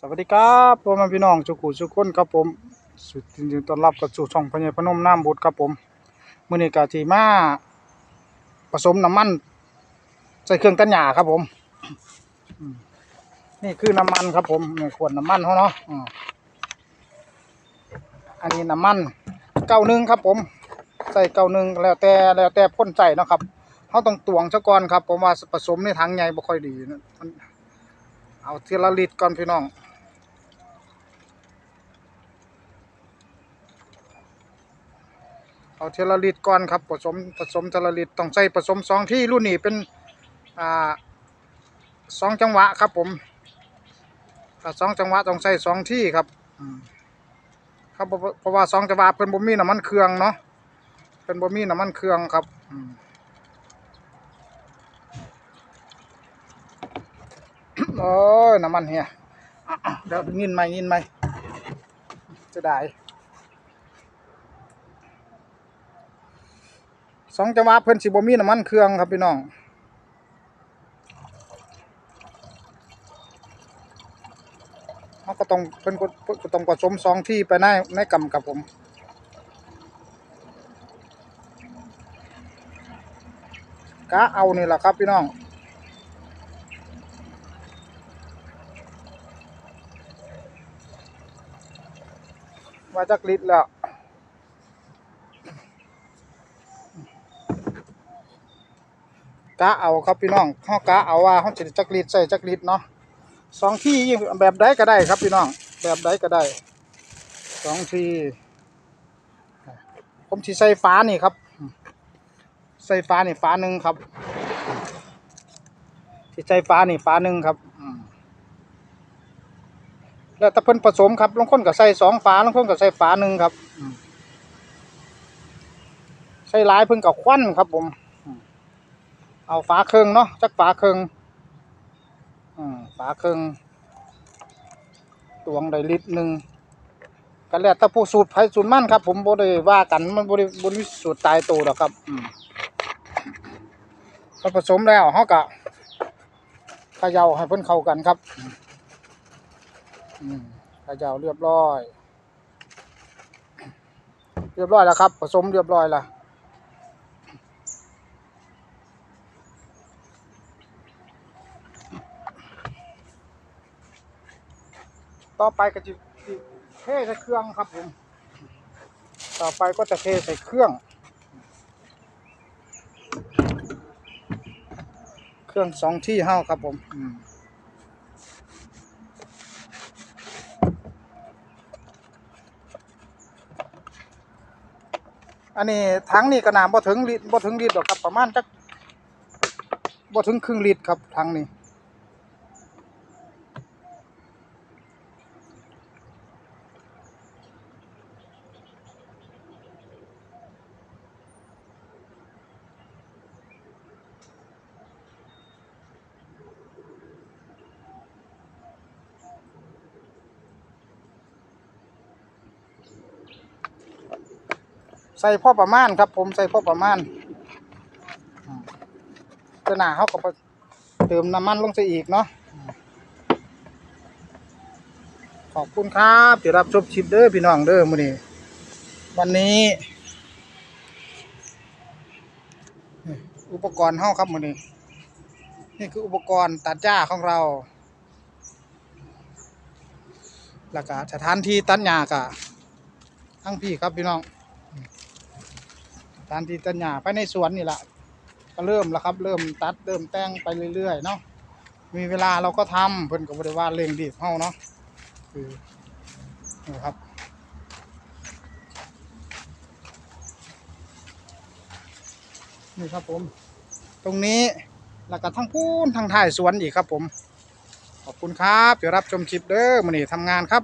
สวัสดีครับพ่อแม่พี่น้องทุกผู้ทุกคนครับผมสุดยินดีต้อนรับกับสู่ช่องพญาพนมน้ำบุตรครับผมมื้อนี้ก็สิมาผสมน้ำมัน ใส่เครื่องตัดหญ้าครับผมนี่คือน้ำมันครับผมนี่ขวดน้ำมันเขาเนาะอันนี้น้ำมันเก้าหนึ่งครับผม ใส่เก้าหนึ่งแล้วแต่แล้วแต่พ่นใส่เนาะครับเขาต้องตวงซะก่อนครับผมว่าผสมในถังใหญ่บ่ค่อยดีนะมันเอาเทละลิตรก่อนพี่น้อง เอาเทลลิตก่อนครับผสมผสมเทลลิตต้องใส่ผสมสองที่รุ่นนี้เป็นอ่าสองจังหวะครับผมสองจังหวะต้องใส่สองที่ครับครับเพราะว่าสองจังหวะเพิ่นบ่มีน้ำมันเครื่องเนาะเพิ่นบ่มีน้ำมันเครื่องครับโอ้ยน้ำมันเฮียเดี๋ยวยินไหมยินไหมจะได้ สองจังหวะเพิ่นสิบ่มีน้ำมันเครื่องครับพี่น้องเขาก็ต้องเพิ่นก็เพิ่นก็ต้องผสมสองที่ไปในในกำกับผมกะเอานี่แหละครับพี่น้องมาจากลิตรแล้ว กะเอาครับพี่น้องเฮากะเอาว่าเฮาสิจักลิตรใส่จักลิตรเนาะสองที่ยิ่งแบบใดก็ได้ครับพี่น้อง แบบใดก็ได้สองที่ผมสิใส่ฟ้านี่ครับ ใส่ฟ้านี่ฟ้าหนึ่งครับที่ใส่ฟ้านี่ฟ้าหนึ่งครับแล้วถ้าเพิ่นผสมครับบางคนก็ใส่สองฟ้าบางคนก็ใส่ฟ้าหนึ่งครับใส่หลายเพิ่นก็ควันครับผม เอาฝาเครื่องเนาะจักฝาเครื่องอืมฝาเครื่องตวงได้ลิตรหนึ่งกันแล้วแต่ผู้สูตรไผสูตรมั่นครับ ผมบ่ได้ว่ากันมันบ่ได้บ่มีสูตรตายตัวดอกครับอืมพอผสมแล้วเฮาก็เขย่าให้เพิ่นเข้ากันครับอืมเขย่าเรียบร้อย เรียบร้อยแล้วครับ ผสมเรียบร้อยแล้ว ต่อไปก็จะเทใส่เครื่องครับผม ต่อไปก็จะเทใส่เครื่อง เครื่องสองที่ห้าครับผมอันนี้ถังนี่กระนาบ่ถึงลิตรบ่ถึงลิตรหรอกครับประมาณจักบ่ถึงครึ่งลิตรครับถังนี้ ใส่พ่อประมาณครับ ผมใส่พ่อประมาณจะหนาเขาก็ไปเติมน้ำมันลงไปอีกเนาะขอบคุณครับที่รับชมชิปเด้อพี่น้องเด้อมื้อนี้วันนี้ อุปกรณ์เฮาครับมื้อนี้นี่คืออุปกรณ์ตัดหญ้าของเราแล้วก็สถานที่ตัดหญ้าก็ทั้งพี่ครับพี่น้อง การที่ตัดหญ้าไปในสวนนี่แหละก็เริ่มแล้วครับ เริ่มตัดเริ่มแต่งไปเรื่อยๆเนาะมีเวลาเราก็ทำเพิ่นก็บ่ได้ว่าเร่งรีบเฮาเนาะคือนี่ครับนี่ครับผม ตรงนี้แล้วก็ทั้งพูนทางท้ายสวนอีกครับผม ขอบคุณครับเดี๋ยวรับชมคลิปเด้อมื้อนี้ทำงานครับ